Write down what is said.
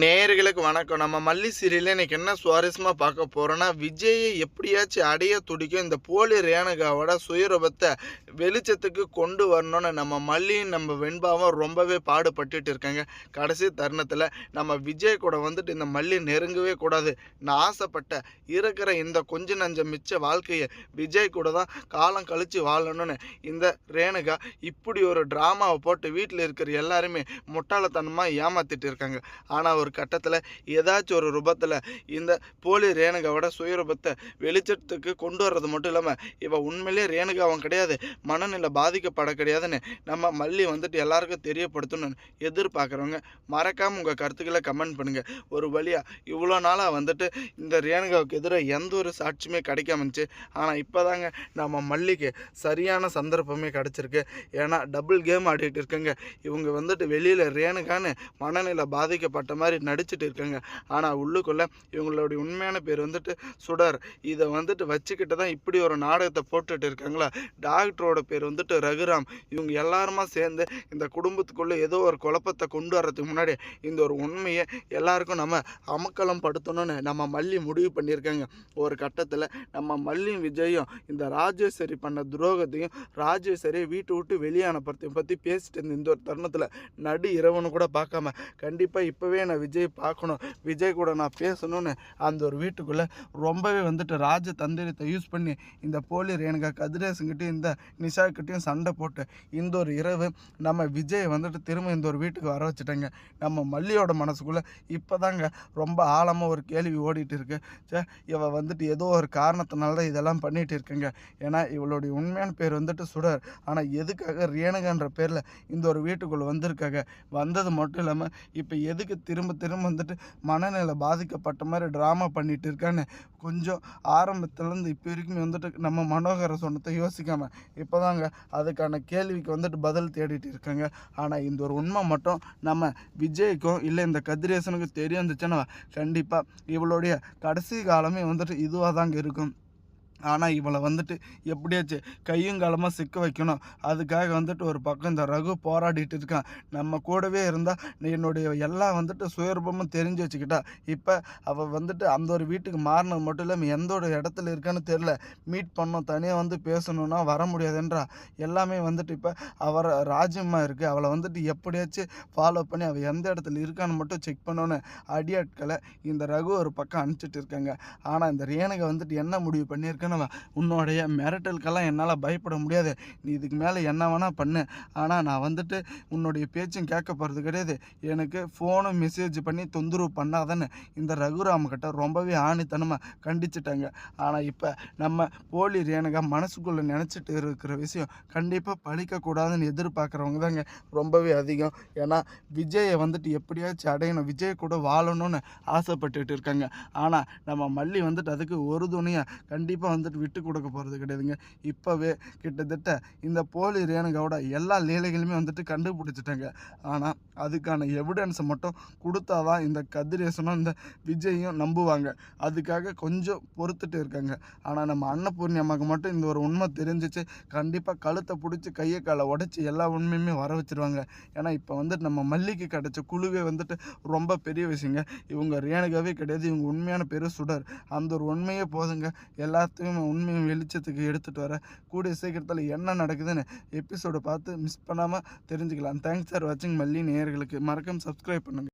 நேயர்களுக்கு வணக்கம். நம்ம மல்லி சீரியலில் இன்றைக்கி என்ன சுவாரஸ்யமாக பார்க்க போகிறோன்னா விஜயை எப்படியாச்சும் அடைய துடிக்கும் இந்த போலி ரேணுகாவோட சுயரூபத்தை வெளிச்சத்துக்கு கொண்டு வரணும்னு நம்ம மல்லியும் நம்ம வெண்பாவும் ரொம்பவே பாடுபட்டுட்டு இருக்காங்க. கடைசி தருணத்தில் நம்ம விஜய் கூட வந்துட்டு இந்த மல்லி நெருங்கவே கூடாது. நான் ஆசைப்பட்ட இருக்கிற இந்த கொஞ்ச நஞ்ச மிச்ச வாழ்க்கையை விஜய் கூட தான் காலம் கழித்து வாழணும்னு இந்த ரேணுகா இப்படி ஒரு ட்ராமாவை போட்டு வீட்டில் இருக்கிற எல்லாருமே முட்டாளத்தனமாக ஏமாத்திட்டு இருக்காங்க. ஆனால் ஒரு கட்டத்தில் ஏதாச்சும் ஒரு ரூபத்தில் இந்த போலி ரேணுகாவோட சுயரூபத்தை வெளிச்சத்துக்கு கொண்டு வர்றது மட்டும் இல்லாமல் இவன் உண்மையிலே ரேணுகா அவன் கிடையாது. மனநிலை பாதிக்கப்பட கிடையாதுன்னு நம்ம மல்லி வந்துட்டு எல்லாருக்கும் தெரியப்படுத்தணும்னு எதிர்பார்க்குறவங்க மறக்காமல் உங்கள் கருத்துக்களை கமெண்ட் பண்ணுங்கள் ஒரு வழியாக இவ்வளோ நாளாக வந்துட்டு இந்த ரேணுகாவுக்கு எதிராக எந்த ஒரு சாட்சியுமே கிடைக்காம இருந்துச்சு. ஆனால் இப்போதாங்க நம்ம மல்லிக்கு சரியான சந்தர்ப்பமே கிடச்சிருக்கு. ஏன்னா டபுள் கேம் ஆடிட்டு இருக்குங்க. இவங்க வந்துட்டு வெளியில் ரேணுகான்னு மனநிலை பாதிக்கப்பட்ட மாதிரி நடிச்சிட்டு இருக்காங்க. ஆனால் உள்ளுக்குள்ளே இவங்களுடைய உண்மையான பேர் வந்துட்டு சுடர். இதை வந்துட்டு வச்சுக்கிட்டு தான் இப்படி ஒரு நாடகத்தை போட்டுட்டு இருக்காங்களா? டாக்டரோட பேர் வந்துட்டு ரகுராம். இவங்க எல்லாருமா சேர்ந்து இந்த குடும்பத்துக்குள்ளே ஏதோ ஒரு குழப்பத்தை கொண்டு வர்றதுக்கு முன்னாடி இந்த ஒரு உண்மையை எல்லாருக்கும் நம்ம அமக்கலம் படுத்தணும்னு நம்ம மல்லி முடிவு பண்ணியிருக்காங்க. ஒரு கட்டத்தில் நம்ம மல்லியும் விஜயும் இந்த ராஜேஸ்வரி பண்ண துரோகத்தையும் ராஜேஸ்வரியை வீட்டை விட்டு வெளியான பற்றி பற்றி பேசிட்டு இருந்த இந்த ஒரு தருணத்தில் நடு இரவுன்னு கூட பார்க்காம கண்டிப்பாக இப்போவே நான் விஜய் பார்க்கணும். விஜய் கூட நான் பேசணும்னு அந்த ஒரு வீட்டுக்குள்ளே ரொம்பவே வந்துட்டு ராஜ தந்திரத்தை யூஸ் பண்ணி இந்த போலி ரேணுகா கதிரேசங்கிட்டையும் இந்த நிஷாக்கிட்டையும் சண்டை போட்டு இந்த ஒரு இரவு நம்ம விஜய் வந்துட்டு திரும்ப இந்த ஒரு வீட்டுக்கு வர வச்சுட்டேங்க. நம்ம மல்லியோட மனசுக்குள்ளே இப்போ தாங்க ரொம்ப ஆழமாக ஒரு கேள்வி ஓடிட்டு இருக்கு. சே இவள் வந்துட்டு ஏதோ ஒரு காரணத்தினால தான் இதெல்லாம் பண்ணிகிட்டு இருக்கேங்க. ஏன்னா இவளுடைய உண்மையான பேர் வந்துட்டு சுடர். ஆனால் எதுக்காக ரேணுகான்ற பேரில் இந்த ஒரு வீட்டுக்குள்ளே வந்திருக்காங்க? வந்தது மட்டும் இல்லாமல் இப்போ எதுக்கு திரும்ப திரும்ப திரும்ப வந்துட்டு மனநிலை பாதிக்கப்பட்ட மாதிரி ட்ராமா பண்ணிட்டு இருக்கான்னு கொஞ்சம் ஆரம்பத்துலேருந்து இப்போ வரைக்குமே வந்துட்டு நம்ம மனோகர சொன்னதை யோசிக்காமல் இப்போதாங்க அதுக்கான கேள்விக்கு வந்துட்டு பதில் தேடிட்டு இருக்காங்க. ஆனால் இந்த ஒரு உண்மை மட்டும் நம்ம விஜய்க்கும் இல்லை இந்த கதிரேசனுக்கும் தெரிய வந்துச்சுன்னா கண்டிப்பாக இவளுடைய கடைசி காலமே வந்துட்டு இதுவாக தாங்க இருக்கும். ஆனால் இவளை வந்துட்டு எப்படியாச்சு கையும் காலமாக சிக்க வைக்கணும். அதுக்காக வந்துட்டு ஒரு பக்கம் இந்த ரகு போராடிட்டு இருக்கான். நம்ம கூடவே இருந்தால் என்னுடைய எல்லாம் வந்துட்டு சுயரூபமும் தெரிஞ்சு வச்சுக்கிட்டா. இப்போ அவள் வந்துட்டு அந்த ஒரு வீட்டுக்கு மாறினது மட்டும் இல்லாமல் எந்த ஒரு இடத்துல இருக்கான்னு தெரில மீட் பண்ணோம் தனியாக வந்து பேசணுன்னா வர முடியாதுன்றா. எல்லாமே வந்துட்டு இப்போ அவர் ராஜ்யமாக இருக்குது அவளை வந்துட்டு எப்படியாச்சும் ஃபாலோ பண்ணி அவள் எந்த இடத்துல இருக்கான்னு மட்டும் செக் பண்ணோன்னு அடியாட்களை இந்த ரகு ஒரு பக்கம் அனுப்பிச்சிட்டு இருக்காங்க. ஆனால் இந்த ரேணுகை வந்துட்டு என்ன முடிவு பண்ணியிருக்கேன்னு உன்னோடைய மிரட்டலுக்கெல்லாம் என்னால் பயப்பட முடியாது. நீ இதுக்கு மேலே என்ன வேணால் பண்ணு. ஆனால் நான் வந்துட்டு உன்னுடைய பேச்சும் கேட்க போகிறது கிடையாது. எனக்கு ஃபோனும் மெசேஜ் பண்ணி தொந்தரவு பண்ணாதானே இந்த ரகுராம கிட்ட ரொம்பவே ஆணித்தனமாக கண்டிச்சிட்டாங்க. ஆனால் இப்போ நம்ம போலி ரேணுகா மனசுக்குள்ளே நினச்சிட்டு இருக்கிற விஷயம் கண்டிப்பாக பழிக்கக்கூடாதுன்னு எதிர்பார்க்குறவங்க தாங்க ரொம்பவே அதிகம். ஏன்னா விஜயை வந்துட்டு எப்படியாச்சும் அடையணும். விஜய் கூட வாழணும்னு ஆசைப்பட்டுட்டு இருக்காங்க. ஆனால் நம்ம மல்லி வந்துட்டு அதுக்கு ஒரு துணியாக கண்டிப்பாக வந்துட்டு விட்டு கொடுக்க போகிறது கிடையாதுங்க. இப்போவே கிட்டத்தட்ட இந்த போலி ரேணுகாவோட எல்லா லீலைகளுமே வந்துட்டு கண்டுபிடிச்சிட்டாங்க. ஆனால் அதுக்கான எவிடன்ஸை மட்டும் கொடுத்தா தான் இந்த கதிரேசனும் இந்த விஜயும் நம்புவாங்க. அதுக்காக கொஞ்சம் பொறுத்துட்டு இருக்காங்க. ஆனால் நம்ம அன்னபூர்ணி அம்மாவுக்கு மட்டும் இந்த ஒரு உண்மை தெரிஞ்சிச்சு. கண்டிப்பாக கழுத்தை பிடிச்சி கையை காலை உடச்சி எல்லா உண்மையுமே வர வச்சிருவாங்க. ஏன்னா இப்போ வந்துட்டு நம்ம மல்லிக்கு கிடைச்ச குழுவே வந்துட்டு ரொம்ப பெரிய விஷயங்க. இவங்க ரேணுகாவே கிடையாது. இவங்க உண்மையான பேர் சுடர். அந்த ஒரு உண்மையே போதுங்க. எல்லாத்தையும் உண்மையும் வெளிச்சத்துக்கு எடுத்துகிட்டு வர கூடிய சீக்கிரத்தில் என்ன நடக்குதுன்னு எபிசோடை பார்த்து மிஸ் பண்ணாமல் தெரிஞ்சுக்கலாம். தேங்க்ஸ் ஃபார் வாட்சிங் மல்லி நேயர்களுக்கு மறக்காம சப்ஸ்கிரைப் பண்ணுங்கள்